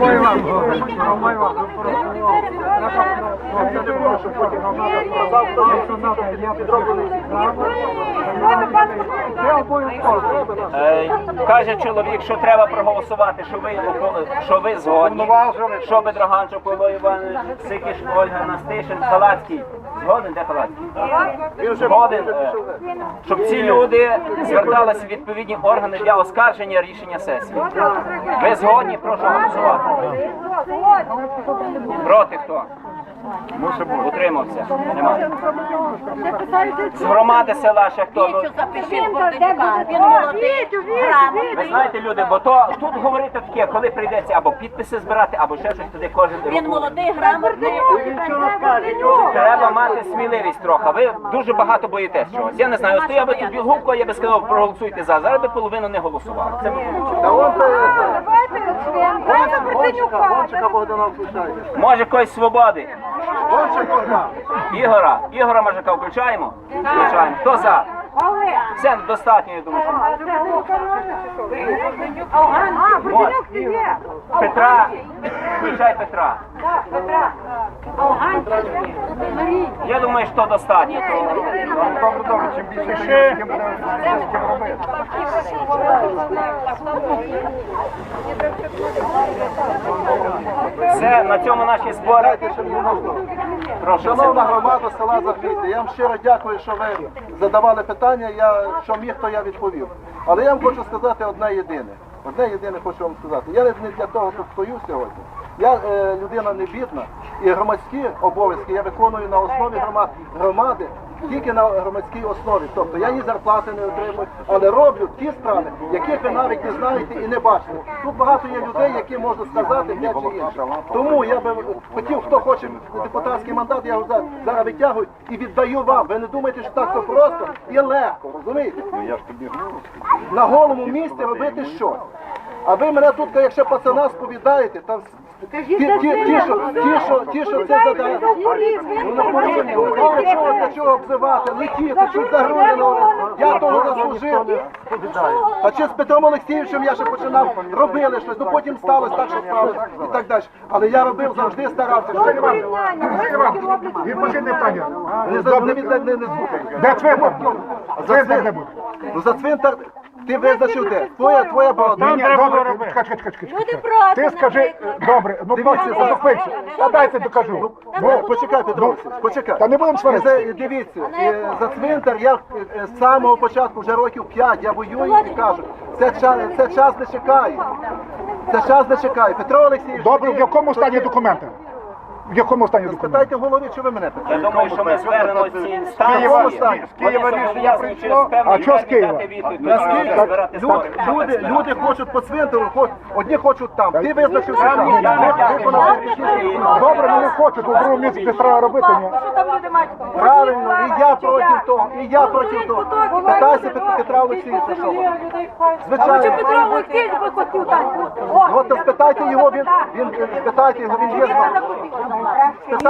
Е, Каже чоловік, що треба проголосувати, що ви що ви згодні, що Бедроганчук Павло Іванович, Сикіш Ольга Настишин, Халацький. Згоден, де Халацький? Згоден, е, щоб ці люди зверталися в відповідні органи для оскарження рішення сесії. Ви згодні, прошу голосувати. Проти хто? Утримався. Немає. З громади села ще хто? Запишіть, бо він молодий, грамотний. Ви знаєте, люди, бо то тут говорити таке, коли прийдеться або підписи збирати, або ще щось туди кожен Він молодий, грамотний. Треба мати сміливість трохи. Ви дуже багато боїтесь чогось. Я не знаю, стояв би тут Білгубко, я би сказав, проголосуйте за. Зараз би половину не голосували. Це Богдана. Може когось свободи. Богдан. Ігора. Ігора Мажика включаємо? Включаємо. Хто за? Все достатньо, я думаю. що-. Петра. Включай Петра. Я думаю, що достатньо. Добре, добре, чим більше даєш, тим буде з ким робити. Все, на цьому наші збори. Ще. Шановна громада села Захвіти, я вам щиро дякую, що ви задавали питання. Я що міг, то я відповів. Але я вам хочу сказати одне єдине. Одне єдине хочу вам сказати. Я не для того тут стою сьогодні. Я е, людина не бідна і громадські обов'язки я виконую на основі грома- громади. Тільки на громадській основі, тобто я ні зарплати не отримую, але роблю ті справи, яких ви навіть не знаєте і не бачите. Тут багато є людей, які можуть сказати те чи інше. Тому я би хотів, хто хоче депутатський мандат, я його зараз витягую і віддаю вам. Ви не думаєте, що так то просто і легко, розумієте? На голому місці робити щось. А ви мене тут, як ще пацана сповідаєте, там ті, ті, що, ті, що, це задає. Чого, для чого обзивати, летіти, чуть за груди на Я того заслужив. А чи з Петром Олексійовичем я ще починав, робили щось, ну потім сталося так, що сталося і так далі. Але я робив, завжди старався. Що я вам? Відпочинне питання. Не, за- слухай. Де цвинтар? За ну, за цвинтар ти визначив де? Твоя, твоя борода. Ні, добре, чекай, чекай, чекай, чекай. Люди проти, Ти скажи, добре, ну Дивіться, просто зараз. зупинься. Та дайте докажу. Ну, почекай, Петро Олексійович, почекай. Та не будемо сваритися. І Дивіться, е, за цвинтар я е, е, з самого початку, вже років 5, я воюю і кажу, це час, це час не чекає. Це час не чекає. Петро Олексійович, Добре, в тоді- якому стані тоді- документи? В якому стані документи? Спитайте голові, чи ви мене Я питаєте? думаю, що ми звернемо ці Києва- станції. з Києва рішення прийшло. А чого з Києва? Наскільки Наскільки люди, люди, люди хочуть по цвинтару, хо- одні хочуть там. Ти визначився там. Ні, я- я- Ви- виконав рішення. Добре, ну не хочу, то в другому місці треба робити. Ні. Правильно, і я проти того, і я проти того. Питайся Пет- Петра Олексійовича, що ви. Звичайно. Петро Олексійович би хотів так бути. То спитайте його, він, він спитайте його, він є з вами. Спитайте